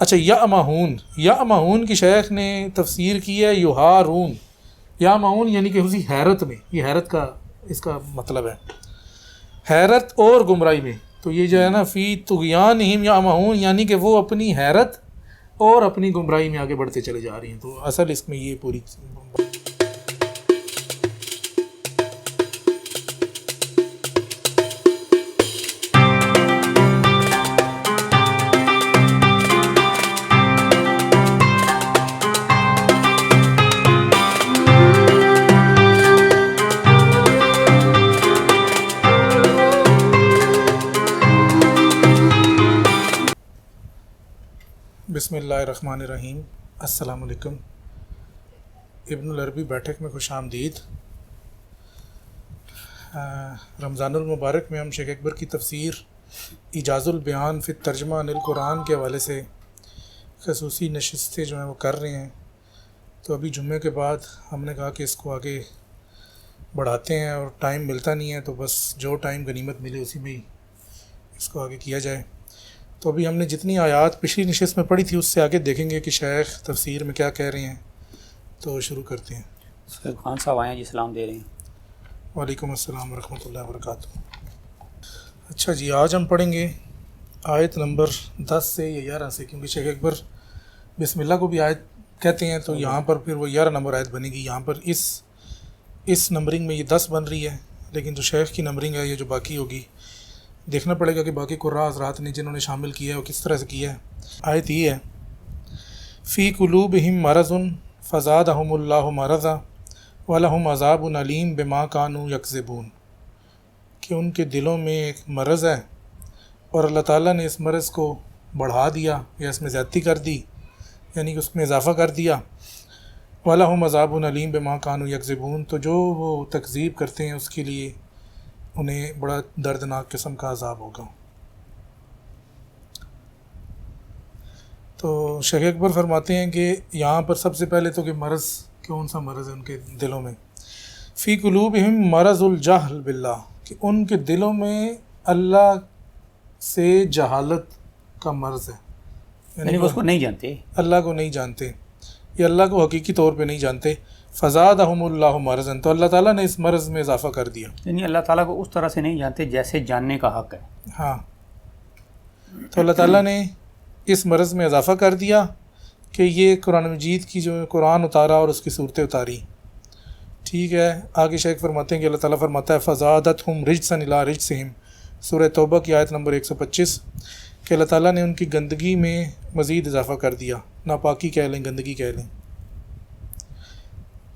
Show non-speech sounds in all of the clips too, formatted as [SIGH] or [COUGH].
अच्छा या माहून या माहून की शेख ने तफसीर की है युहारून। या माहून यानी कि उसी हैरत में, ये हैरत का, इसका मतलब है। हैरत और गुमराही में तो ये जो है ना, फ़ी तुगयान हिम या माहून यानी कि वो अपनी हैरत और अपनी गुमराही में आगे बढ़ते चले जा रही हैं। तो असल इसमें ये पूरी बसमीम असलकम इब्न अरबी बैठक में खुश आमदीद। रमज़ानमबारक में हम शेख अकबर की तफसीर इजाज़ुलबयान फ़िर तर्जमा अनिल कुरान के हवाले से खसूसी नशस्तें जो हैं वो कर रहे हैं। तो अभी जुम्मे के बाद हमने कहा कि इसको आगे बढ़ाते हैं और टाइम मिलता नहीं है तो बस जो टाइम गनीमत मिले उसी में ही इसको आगे किया जाए। तो अभी हमने जितनी आयात पिछली नशस्त में पढ़ी थी उससे आगे देखेंगे कि शेख तफसीर में क्या कह रहे हैं। तो शुरू करते हैं। सर खान साहब आए जी सलाम दे रहे हैं। वालेकुम अस्सलाम वरहमतुल्लाहि वबरकातुहू। अच्छा जी आज हम पढ़ेंगे आयत नंबर दस से या ग्यारह से क्योंकि शेख अकबर बिस्मिल्लाह को भी आयत कहते हैं तो यहाँ पर फिर वो ग्यारह नंबर आयत बनेगी। यहाँ पर इस इस नंबरिंग में ये दस बन रही है लेकिन जो शेख की नंबरिंग है ये जो बाकी होगी देखना पड़ेगा कि बाकी कुर्रा हजरात ने जिन्होंने शामिल किया है वो किस तरह से किया है। आयत ये है, फ़ी कलूब हिम मरज़ुन फ़जाद अहमल्ला मरज़ा वलहम अज़ाब अलीम बेमा कानू यकज़बून। कि उनके दिलों में एक मरज़ है और अल्लाह ताला ने इस मरज़ को बढ़ा दिया या इसमें ज़्यादती कर दी, यानी कि उसमें इजाफ़ा कर दिया। वाला हम अज़ाब अलीम बेमा कानू यकज़बून तो जो वो तकज़ीब करते हैं उसके लिए उन्हें बड़ा दर्दनाक किस्म का अजाब होगा। तो शेख अकबर फरमाते हैं कि यहाँ पर सबसे पहले तो कि मरज़ कौन सा मरज़ है उनके दिलों में? फ़ी कलूब हिम मरज़ुलजहल बिल्ला कि उनके दिलों में अल्लाह से जहालत का मर्ज़ है। यानी उसको नहीं जानते? अल्लाह को नहीं जानते। ये अल्लाह को हकीकी तौर पे नहीं जानते। फ़जाद मरज़न तो अल्लाह ताला ने इस मर्ज़ में इजाफ़ा कर दिया। यानी अल्लाह ताला को उस तरह से नहीं जानते जैसे जानने का हक़ है। हाँ। तो अल्लाह ताला ने इस मर्ज़ में इजाफ़ा कर दिया कि ये कुरान मजीद की जो कुरान उतारा और उसकी सूरतें उतारी। ठीक है आगे शेख फरमाते हैं कि अल्लाह ताला फरमाता है फ़जादत हम रिज सला रिज सम सूर तोबा की आयत नंबर एक सौ पच्चीस कि अल्लाह ताला ने उनकी गंदगी में मज़ीद इजाफ़ा कर दिया। नापाकी कह लें गंदगी कह लें।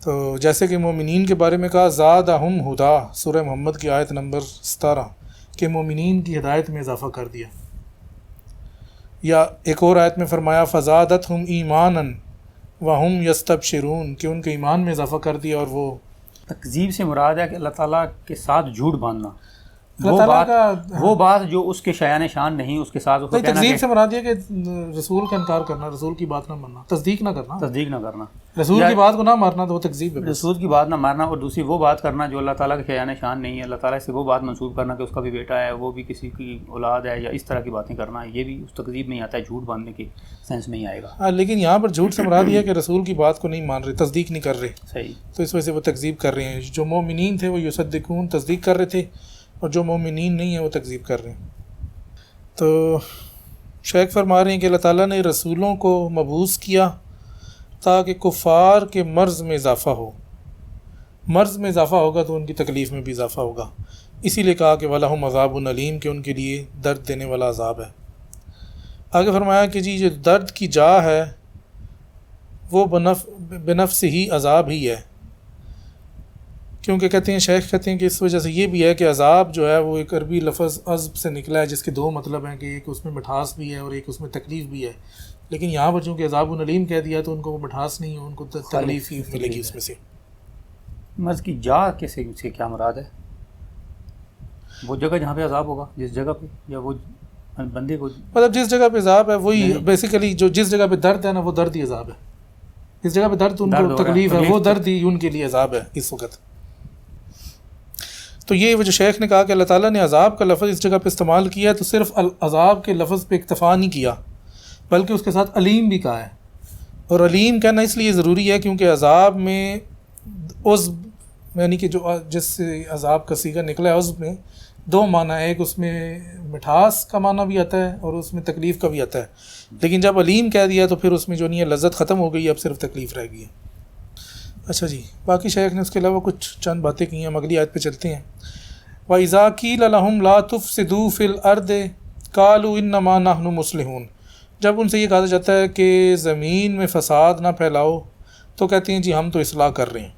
तो जैसे कि मोमिन के बारे में कहा, ज़ाद हम हुदा सुर मोहम्मद की आयत नंबर सतारह, के मोमिन की हिदायत में इजाफ़ा कर दिया। या एक और आयत में फ़रमाया, फ़जादत हम ईमान व हम यस्तब शरून कि उनके ईमान में इजाफ़ा कर दिया और वो तकजीब से मुराद है कि अल्लाह ताला के साथ झूठ बांधना। वो बात का वो बात जो उसके शयान शान नहीं उसके साथ उसको तकजीब से मुराद ये कि रसूल का इनकार करना रसूल की बात ना मानना तस्दीक ना करना। तस्दीक ना करना। रसूल की बात को ना मारना तो वो तकजीब है रसूल की बात ना मारना और दूसरी वो बात करना जो अल्लाह ताला के शयान शान नहीं है अल्लाह ताला से वो बात मंसूब करना कि उसका भी बेटा है वो भी किसी की औलाद है या इस तरह की बातें करना ये भी उस तकजीब में आता है झूठ बांधने के सेंस में ही आएगा। हाँ लेकिन यहाँ पर झूठ से मुराद ये कि रसूल की बात को नहीं मान रहे तस्दीक नहीं कर रहे। सही। तो इस वजह से वो तकजीब कर रहे हैं। जो मोमिन थे वो युसद्दिकून तस्दीक कर रहे थे। और जो मोमिन नहीं है, वो तकजीब कर रहे हैं। तो शेख फरमा रहे हैं कि अल्लाह ताला ने रसूलों को मबूस किया ताकि कुफ़ार के मर्ज़ में इजाफ़ा हो। मर्ज़ में इजाफ़ा होगा तो उनकी तकलीफ़ में भी इजाफ़ा होगा। इसीलिए कहा कि वाला अज़ाब नलीम के उनके लिए दर्द देने वाला अजाब है। आगे फरमाया कि जी जो दर्द की जा है, वो बनफ बनफ से ही अजाब ही है। क्योंकि कहते हैं शेख कहते हैं कि इस वजह से ये भी है कि अजाब जो है वो एक अरबी लफ्ज़ अज़ब से निकला है जिसके दो मतलब हैं कि एक उसमें मिठास भी है और एक उसमें तकलीफ़ भी है। लेकिन यहाँ पर चूँकि अजाब नलीम कह दिया तो उनको वो मिठास नहीं है उनको तकलीफ़ ही मिलेगी उसमें से। मर्ज़ की जा कैसे से क्या मुराद है? वो जगह जहाँ पे अजाब होगा जिस जगह पे या वो बंदे को मतलब जिस जगह पे अजाब है वही बेसिकली जो जिस जगह पे दर्द है ना वो दर्द ही अजाब है। जिस जगह पे दर्द उनको तकलीफ़ है वो दर्द ही उनके लिए अजाब है इस वक्त। तो ये वो जो शेख ने कहा कि अल्लाह ताला ने अजाब का लफ्ज़ इस जगह पे इस्तेमाल किया तो सिर्फ़ अजाब के लफ्ज़ पे इक्तफ़ा नहीं किया, बल्कि उसके साथ अलीम भी कहा है। और अलीम कहना इसलिए ज़रूरी है क्योंकि अजाब में उस यानी कि जो जिससे अजाब का सीगा निकला है उसमें दो माना है, एक उसमें मिठास का माना भी आता है और उसमें तकलीफ़ का भी आता है। लेकिन जब अलीम कह दिया तो फिर उसमें जो नहीं है, लज्जत ख़त्म हो गई, अब सिर्फ़ तकलीफ़ रह गई है। अच्छा जी, बाकी शेख ने उसके अलावा कुछ चंद बातें की हैं, हम अगली आयत पे चलते हैं। व इज़ाकील लहम ला तुफ़सिदू फ़िल अर्द कालू इन नमा नहनु मुसलिहून जब उनसे ये कहा जाता है कि ज़मीन में फ़साद ना फैलाओ तो कहते हैं, जी, हम तो इसलाह कर रहे हैं।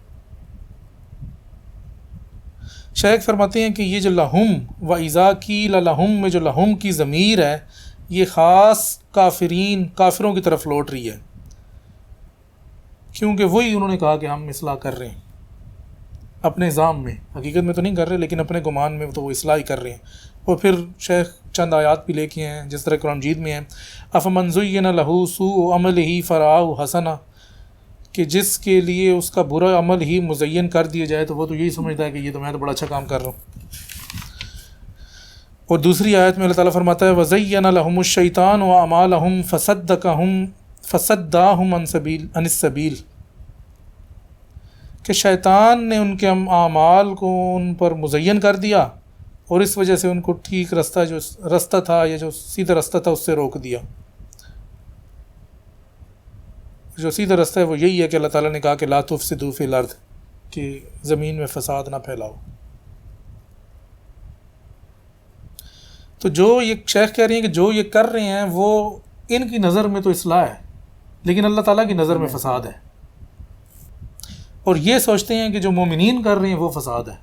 शेख फरमाते हैं कि ये जो लहम व इज़ा की लहम में जो लहम की ज़मीर है, ये ख़ास काफरीन, काफिरों की तरफ़ लौट रही है। क्योंकि वही उन्होंने कहा कि हम इसलाह कर रहे हैं। अपने इज़ाम में। हकीकत में तो नहीं कर रहे, लेकिन अपने गुमान में तो वो इसलाह ही कर रहे हैं। और फिर शेख चंद आयात भी लेके हैं, जिस तरह कुरान जीत में है। अफ मंजुन लहू सू अमल ही फ़राह हसना, कि जिसके लिए उसका बुरा अमल ही मुजैन कर दिया जाए तो वो तो यही समझता है कि ये तो मैं तो बड़ा अच्छा काम कर रहा हूँ। और दूसरी आयत में अल्लाह ताला फरमाता है वज़ैन लहमशैतान व अमाल हम फ़सद का हम हम अनसबील अनसबील कि शैतान ने उनके अमाल को उन पर मुजैन कर दिया और इस वजह से उनको ठीक रास्ता जो रास्ता था या जो सीधा रास्ता था उससे रोक दिया। जो सीधा रास्ता है वो यही है कि अल्लाह ताला ने कहा कि लातुफ़ से दूफ़ अर्द कि ज़मीन में फ़साद ना फैलाओ। तो जो ये शेख कह रही हैं कि जो ये कर रहे हैं वो इनकी नज़र में तो इसलाह है लेकिन अल्लाह ताला की नज़र में फ़साद है। और ये सोचते हैं कि जो मोमिन कर रहे हैं वो फ़साद है।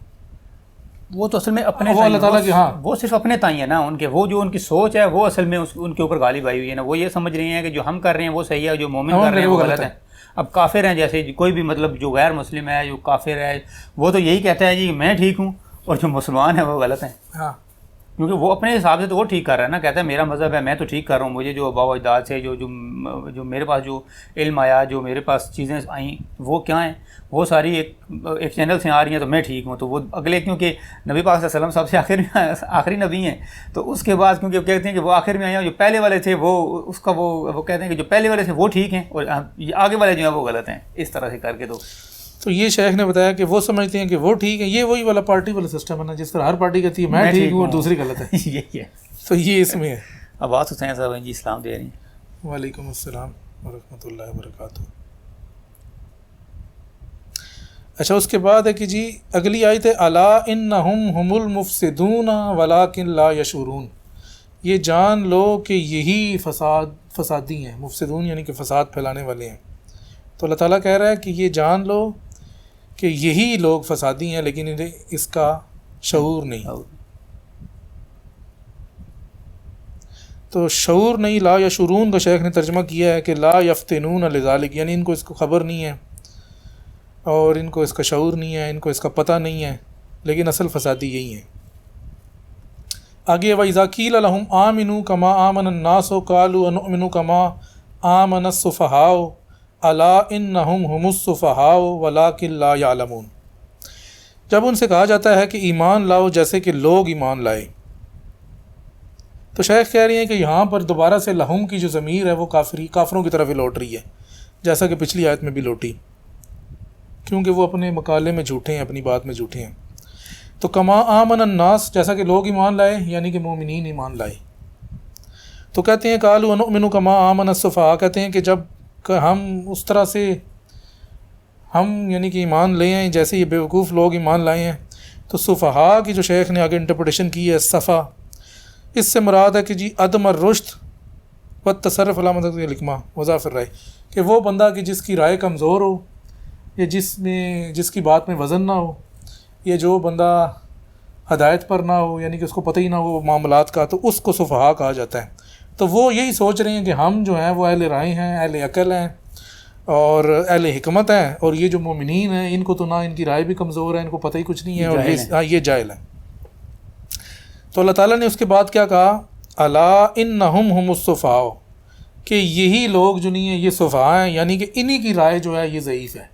वो तो असल में अपने वो अल्लाह ताला की हाँ। वो सिर्फ़ अपने ताई है ना उनके वो जो उनकी सोच है वो असल में उस, उनके ऊपर गाली आई हुई है ना। वो ये समझ रहे हैं कि जो हम कर रहे हैं वो सही है जो मोमिन कर रहे हैं वो गलत है। अब काफिर हैं जैसे कोई भी मतलब जो गैर मुस्लिम है जो काफिर है वो तो यही कहता है जी मैं ठीक हूँ और जो मुसलमान है वो गलत है। हाँ। क्योंकि वो अपने हिसाब से तो वो ठीक कर रहा है ना, कहता है, मेरा मज़हब है, मैं तो ठीक कर रहा हूँ, मुझे जो अबाव अजदाद से, जो जो जो मेरे पास जो इल्म आया, जो मेरे पास चीज़ें आई, वो क्या हैं? वो सारी एक एक चैनल से आ रही हैं तो मैं ठीक हूँ। तो वो अगले, क्योंकि नबी पाक सल्लम सबसे आखिर में आखिरी नबी हैं तो उसके बाद क्योंकि वो कहते हैं कि वो आखिर में आए हैं जो पहले वाले थे, वो, उसका वो वो कहते हैं कि जो पहले वाले थे, वो ठीक हैं, और आगे वाले जो हैं, वो गलत हैं, इस तरह से करके तो तो ये शेख ने बताया कि वो समझते हैं कि वो ठीक है ये वही वाला पार्टी वाला सिस्टम है ना जिस तरह हर पार्टी कहती है मैं ठीक हूँ और दूसरी गलत है। [LAUGHS] यही है तो ये इसमें है। आवाज़ हुसैन साहब जी इस्लाम दे रही हैं। वालेकुम अस्सलाम वरहमतुल्लाहि वबरकातुहू। अच्छा उसके बाद है कि जी अगली आयत है अला इन हम हमुल मुफसिदून वलाकिन ला यशूरून। ये जान लो कि यही फसाद फसादी हैं मुफसिदून यानी कि फ़साद फैलाने वाले हैं। तो अल्लाह ताला कह रहा है कि ये जान लो कि यही लोग फसादी हैं लेकिन इन्हें इसका शूर नहीं। तो शूर नहीं ला या शुरून का शेख ने तर्जमा किया है कि ला यफ्तनून अलजालिक यानी इनको इसको ख़बर नहीं है और इनको इसका शूर नहीं है इनको इसका पता नहीं है लेकिन असल फसादी यही है। आगे वज़ाकील आमिनू कमा आमन नासो कालू अनमिनु कमा आमन सफ़हाओ अला वला किल्लामून जब उनसे कहा जाता है कि ईमान लाओ जैसे कि लोग ईमान लाए। तो शेख कह रही हैं कि यहाँ पर दोबारा से लहम की जो ज़मीर है वो काफरी, काफरों की तरफ़ लौट रही है, जैसा कि पिछली आयत में भी लौटी। क्योंकि वो अपने मकाले में झूठे हैं, अपनी बात में झूठे हैं। तो कमा आमन अन्नास, जैसा कि लोग ईमान लाए, यानी कि मोमिन ईमान लाए। तो कहते हैं, कालू कमा आमन कहते हैं कि जब हम उस तरह से हम यानी कि ईमान ले आए, जैसे ये बेवकूफ़ लोग ईमान लाए हैं। तो सुफ़हा की जो शेख ने आगे इंटरप्रटेशन की है, सफ़ा, इससे मुराद है कि जी अदम रुश्त व तसरफ़ लिखमा, वज़ाफ़र राय, कि वो बंदा कि जिसकी राय कमज़ोर हो, या जिसमें जिसकी बात में वज़न ना हो, या जो बंदा हदायत पर ना हो, यानी कि उसको पता ही ना हो मामलात का तो उसको सुफ़हा कहा जाता है। तो वो यही सोच रहे हैं कि हम जो हैं वो अहल राय हैं अहल अकल हैं और अहल हमत हैं और ये जो मोमिन हैं इनको तो ना इनकी राय भी कमज़ोर है इनको पता ही कुछ नहीं है और ये हाँ। ये जायल है। तो अल्लाह ताला ने उसके बाद क्या कहा? अला इन नहम हमसफ़ाओ कि यही लोग जो नहीं है ये सफ़ा हैं यानी कि इन्हीं की राय जो है ये ज़यीफ़ है।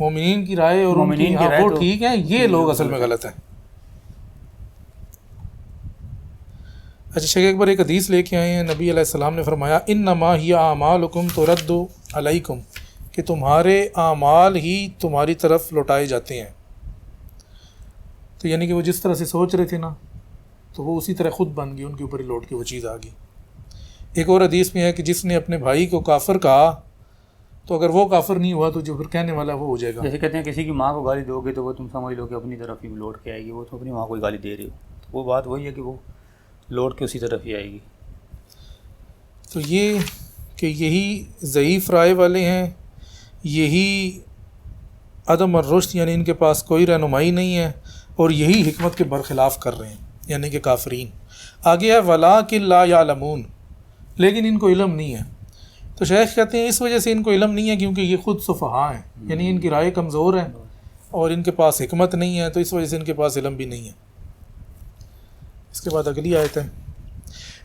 मोमिन की राय और उनकी हाँ, वो तो ठीक है ये लोग असल में गलत हैं। अच्छा शेख अकबर एक हदीस लेके आए हैं। नबी अलैहिस्सलाम ने फरमाया इन नमा ही आमालकुम तो रद्दु अलैकुम, कि तुम्हारे आमाल ही तुम्हारी तरफ़ लौटाए जाते हैं। तो यानी कि वो जिस तरह से सोच रहे थे ना तो वो उसी तरह ख़ुद बन गई उनके ऊपर ही लौट के वो चीज़ आ गई। एक और हदीस में है कि जिसने अपने भाई को काफर कहा तो अगर वो काफर नहीं हुआ तो जो फिर कहने वाला वो हो जाएगा। जैसे कहते हैं, किसी की माँ को गाली दोगे तो वो तुम समझ लो कि अपनी तरफ़ ही लौट के आएगी, वो तो अपनी माँ को गाली दे रही हो। तो वो बात वही है कि वो लौट के उसी तरफ़ ही आएगी? तो ये कि यही ज़यीफ़ राय वाले हैं, यही अदम और रुश्त, यानी इनके पास कोई रहनुमाई नहीं है, और यही हिकमत के बरखिलाफ़ कर रहे हैं, यानी कि काफरीन। आगे है वला किल्ला या लमून लेकिन इनको इलम नहीं है। तो शेख कहते हैं, इस वजह से इनको इलम नहीं है क्योंकि ये खुद सुफहा हैं, यानी इनकी राय कमज़ोर है, और इनके पास हिकमत नहीं है तो इस वजह से इनके पास इलम भी नहीं है। इसके बाद अगली आयत है।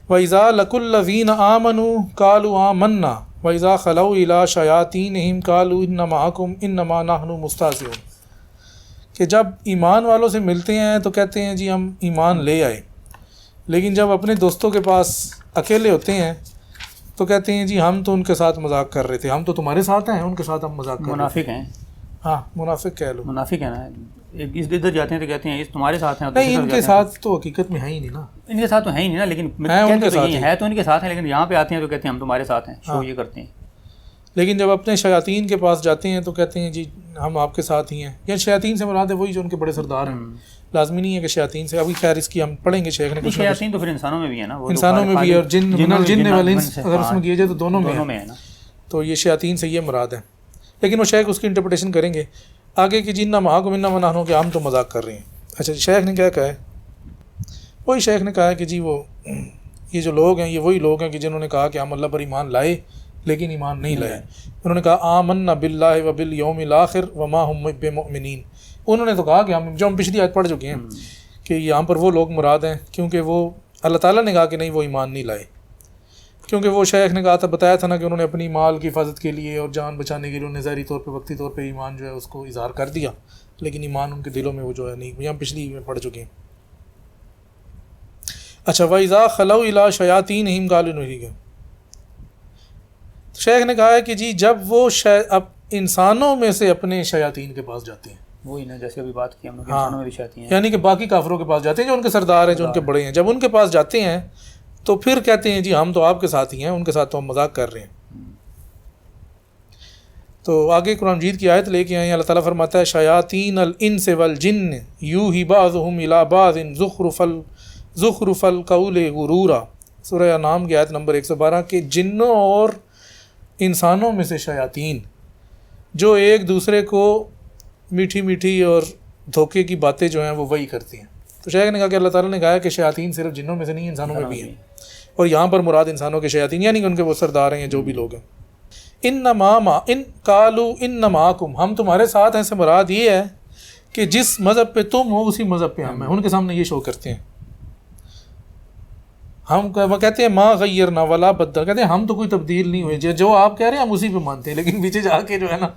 वैज़ा लकुल्लवीन आमनु कालू आमन्ना वैज़ा खलऊ इला शयातीन हिम कालू इन नमाकुम इन नमा नाहनु मुस्ताज़िन कि जब ईमान वालों से मिलते हैं तो कहते हैं जी हम ईमान ले आए। लेकिन जब अपने दोस्तों के पास अकेले होते हैं तो कहते हैं जी हम तो उनके साथ मज़ाक कर रहे थे। हम तो तुम्हारे साथ हैं उनके साथ हम मज़ाक कर मुनाफिक हैं। हाँ मुनाफिक कह लो। मुनाफिक है ना? इस इधर जाते हैं तो कहते हैं इस तुम्हारे साथ हैं नहीं इनके साथ तो हकीकत में है ही नहीं ना। इनके साथ तो है ही नहीं ना लेकिन है उनके तो साथ ही। है तो इनके साथ हैं लेकिन यहाँ पे आते हैं तो कहते हैं हम तुम्हारे साथ हैं शो हाँ। ये करते हैं। लेकिन जब अपने शयातीन के पास जाते हैं तो कहते हैं जी हम आपके साथ ही हैं। या शयातीन से मुराद है वही जो उनके बड़े सरदार हैं। लाजमी नहीं है कि शयातीन से अभी खैर इसकी हम पढ़ेंगे शेख ने कुछ शयातीन तो फिर इंसानों में भी है ना वो तो इंसानों में भी है और जिन जिन्न जिन्नात वाले अगर हाँ, उसमें किया जाए तो दोनों है। में है ना। तो ये शयातीन से ये मुराद है। लेकिन वो शेख उसकी इंटरप्रटेशन करेंगे। आगे की जिन्ना महा को मिन्ना मनानों के हम तो मज़ाक कर रहे हैं। अच्छा शेख ने क्या कहा है? वही शेख ने कहा है कि जी वो ये जो लोग हैं ये वही लोग हैं कि जिन्होंने कहा कि हम अल्लाह पर ईमान लाए लेकिन ईमान नहीं लाए। उन्होंने कहा आमन बिल्ला व बिल यौम आखिर व मा बेमिन उन्होंने तो कहा कि हम जो हम पिछली आज पढ़ चुके हैं कि यहाँ पर वो लोग मुराद हैं क्योंकि वो अल्लाह ताला ने कहा कि नहीं वो ईमान नहीं लाए। क्योंकि वो शेख ने कहा था बताया था ना कि उन्होंने अपनी माल की हिफाजत के लिए और जान बचाने के लिए उन्होंने ज़ाहरी तौर पे वक्ती तौर पे ईमान जो है उसको इजहार कर दिया। लेकिन ईमान उनके दिलों में वो जो है नहीं यहाँ पिछली में पढ़ चुके हैं। अच्छा वैज़ा खलऊ इला शयातीन हिम गालिन गए। शेख ने कहा है कि जी जब वो अब इंसानों में से अपने शयातीन के पास जाते हैं। वही ना जैसे अभी बात की हम लोग हाँ। इंसानों में भी शयातीन हैं। यानी कि बाकी काफरों के पास जाते हैं जो उनके सरदार हैं जो उनके बड़े हैं। जब उनके पास जाते हैं तो फिर कहते हैं, जी, हम तो आपके साथ ही हैं, उनके साथ तो हम मज़ाक कर रहे हैं। तो आगे कुरान मजीद की आयत लेके आए, अल्लाह ताला फरमाता है, शयातीन अल इन से वल जिन्न यू ही बाज़ुहुम इला बाज़िन ज़ुखरुफल ज़ुखरुफल कौल गुरूरा। सूरह नाम की आयत नंबर 112 के, जिन्नों और इंसानों में से शयातीन, जो एक दूसरे को मीठी मीठी और धोखे की बातें जो हैं, वो वही करती हैं। तो शेख ने कहा कि अल्लाह ताला ने कहा कि शयातीन सिर्फ़ जिन्नों में से नहीं, इंसानों में भी हैं। और यहाँ पर मुराद इंसानों के शयातीन यानी कि उनके वो सरदार हैं जो भी लोग हैं। इन नमामा इन कालू इन नमाकुम हम तुम्हारे साथ हैं से मुराद ये है कि जिस मज़हब पे तुम हो उसी मज़हब पे हम हैं। उनके सामने ये शो करते हैं। हम वो कहते हैं माँ गैर ना वला बदल कहते हैं हम तो कोई तब्दील नहीं हुए। जो आप कह रहे हैं हम उसी पे मानते हैं। लेकिन पीछे जाके जो है ना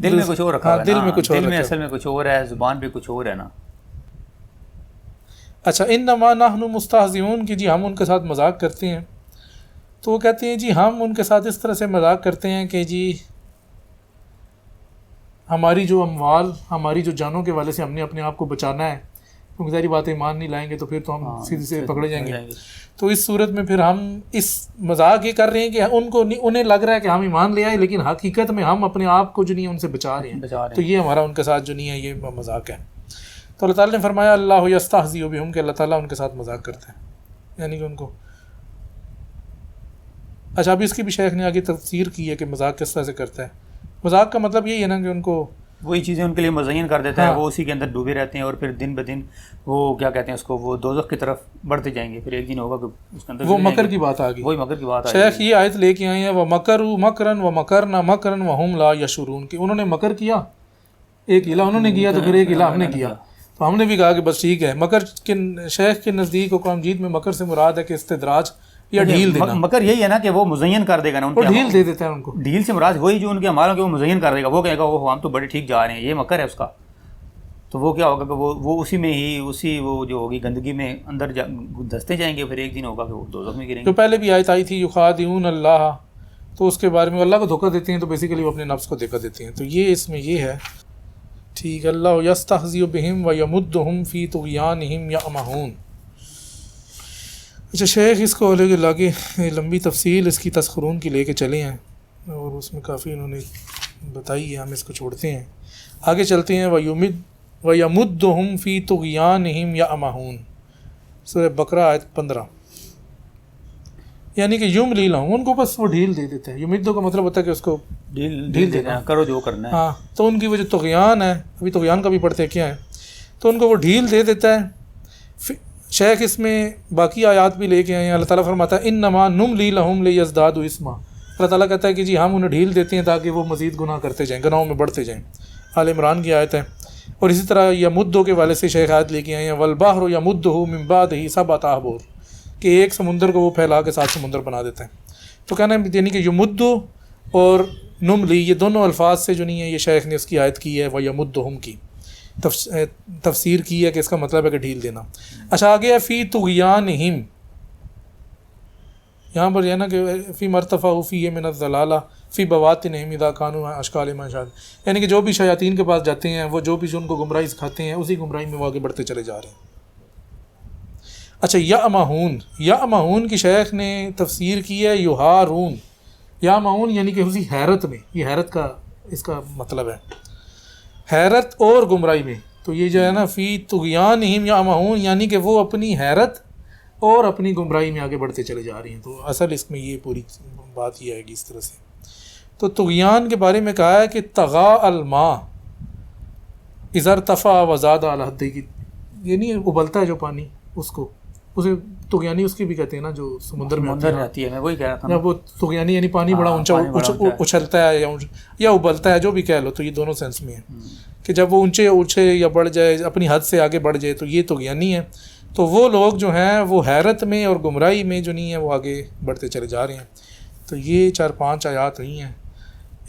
दिल में कुछ और रखा हाँ, दिल में कुछ और दिल में असल में कुछ और है ज़ुबान पे कुछ और है ना। अच्छा इन नमा नाहनु मुस्ताहजिऊन कि जी हम उनके साथ मज़ाक करते हैं। तो वो कहते हैं जी हम उनके साथ इस तरह से मज़ाक करते हैं कि जी हमारी जो अमवाल हमारी जो जानों के वाले से हमने अपने आप को बचाना है क्योंकि सारी बातें ईमान नहीं लाएँगे तो फिर तो हम हाँ, सीधे से पकड़े जाएँगे। जाएँगे। तो इस सूरत में फिर हम इस मज़ाक ये कर रहे हैं कि उनको नहीं उन्हें लग रहा है कि हम ईमान ले आए लेकिन हकीकत में हम अपने आप को जो नहीं है उनसे बचा रहे हैं। बचा रहे तो ये हमारा उनके साथ जो नहीं है ये मज़ाक है। तो अल्लाह ताला ने फरमाया अल्लाह यस्ताहजी भी हम कि अल्लाह ताला उनके साथ मज़ाक करता है। यानी कि उनको अच्छा अभी इसकी भी शेख ने आगे तफसीर की है कि मज़ाक किस तरह से करता है। मज़ाक का मतलब यही है ना कि उनको वही चीज़ें उनके लिए मुजयन कर देता है हाँ। वो उसी के अंदर डूबे रहते हैं और फिर दिन ब दिन वो क्या कहते हैं उसको वो दोजख की तरफ़ बढ़ते जाएँगे। फिर एक दिन होगा कि उसके अंदर वो मकर। की बात आ गई। वही मकर की बात शेख ये आयत लेके आए हैं वह मकर मकरन व मकरना मकरन व हम ला यशुरून की उन्होंने मकर किया एक इला उन्होंने किया तो फिर एक इला हमने किया। तो हमने भी कहा कि बस ठीक है मकर के शेख के नज़दीक हुक्म जीत में मकर से मुराद है कि इस्तदराज या ढील देना। मकर यही है ना कि वो मुजयन कर देगा ना उनको ढील दे देता है उनको। ढील से मुराद वही जो उनके हमालों के वो मुजयन कर देगा। वो कहेगा वो हम तो बड़े ठीक जा रहे हैं ये मकर है उसका। तो वो क्या होगा कि वो वो उसी में ही उसी वो जो होगी गंदगी में अंदर जा धसते जाएँगे फिर एक दिन होगा कि वो दो में गिरेंगे। जो पहले भी आयत आई थी यु युखादिन अल्लाह तो उसके बारे में अल्लाह को धोखा देते हैं तो बेसिकली वो अपने नफ्स को धोखा देते हैं। तो ये इसमें ये है ठीक अल्लाह यस्तहजी बहिम व यमुद्दहुम फ़ी या यअमहून। अच्छा शेख इसको अलग आगे लंबी तफसील इसकी तस्खरून की लेके चले हैं और उसमें काफ़ी उन्होंने बताई है, हम इसको छोड़ते हैं। आगे चलते हैं व युमिद व यमुद्दहुम फ़ी तुगयानहिम यअमहून। सूरह बकरा आयत पंद्रह। यानी कि युम लीला उनको बस वो ढील दे देते हैं। युमिद्दो का मतलब होता है कि उसको ढील ढील देना। करो जो करना है। हाँ तो उनकी वो जो तुगयान है अभी तुगयान का भी पढ़ते हैं क्या है? तो उनको वो ढील दे देता है। शेख इसमें बाकी आयात भी लेके आए हैं। अल्लाह ताला फरमाता है इन नमा नुम ली लहुम ले यजदाद इसमा। अल्लाह ताला कहता है कि जी हम उन्हें ढील देते हैं ताकि वो मज़ीद गुनाह करते जाएँ गुनाहों में बढ़ते जाएँ। आल इमरान की आयत है। और इसी तरह यमुद्दो के वाले से शेख आयत लेके आए हैं वलबाहर यमुद्द हो मिम्बाद ही सब अताहबोर कि एक समुंदर को वो फैला के साथ समुंदर बना देते हैं। तो कहना यानी कि यमुद्दो और नुमली, ये दोनों अल्फाज से जो नहीं है, ये शेख ने उसकी आयत की है वह यमुद्दहुम की तफसीर की है कि इसका मतलब है कि ढील देना। अच्छा आगे है, फ़ी तुगयान हिम यहाँ पर यह ना कि, फ़ी मरतफ़ा फ़ी ये मिनत जलाला फ़ी बवात नहमिदा कानू अशकाल मशाद यानी कि जो भी शयातीन के पास जाते हैं, वो जो भी जो उनको गुमराही सिखाते हैं, उसी गुमराही में वो आगे बढ़ते चले जा रहे हैं। अच्छा या माहून या माहून की शेख ने तफसीर की है युहारून। या माहून यानी कि उसी हैरत में, ये हैरत का इसका मतलब है। हैरत और गुमराही में तो ये जो है ना, फ़ी तुगयान हिम या माहून यानी कि वो अपनी हैरत और अपनी गुमराही में आगे बढ़ते चले जा रही हैं। तो असल इसमें ये पूरी बात ये आएगी इस तरह से। तो के बारे में कहा है कि तगा अलमा इज़र तफ़ा वज़ादा अलहदी की, ये नहीं, उबलता है जो पानी, उसको। उसे तुगयानी उसकी भी कहते हैं ना जो समुद्र में होती रहती है मैं वही कह रहा था। या ना। वो तुगयानी यानी पानी बड़ा हाँ, ऊँचा उछलता है या या उबलता है जो भी कह लो तो ये दोनों सेंस में है। हम्म। कि जब वो ऊँचे ऊँचे या बढ़ जाए अपनी हद से आगे बढ़ जाए तो ये तुगयानी है। तो वो लोग जो हैं वो हैरत में और गुमराही में जो नहीं है वो आगे बढ़ते चले जा रहे हैं। तो ये चार पाँच आयात हुई हैं।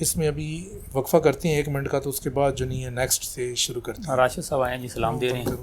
इसमें अभी वक्फा करते हैं एक मिनट का तो उसके बाद जो नहीं है नेक्स्ट से शुरू करते हैं। राशिद साहब आए जी सलाम दे रहे हैं।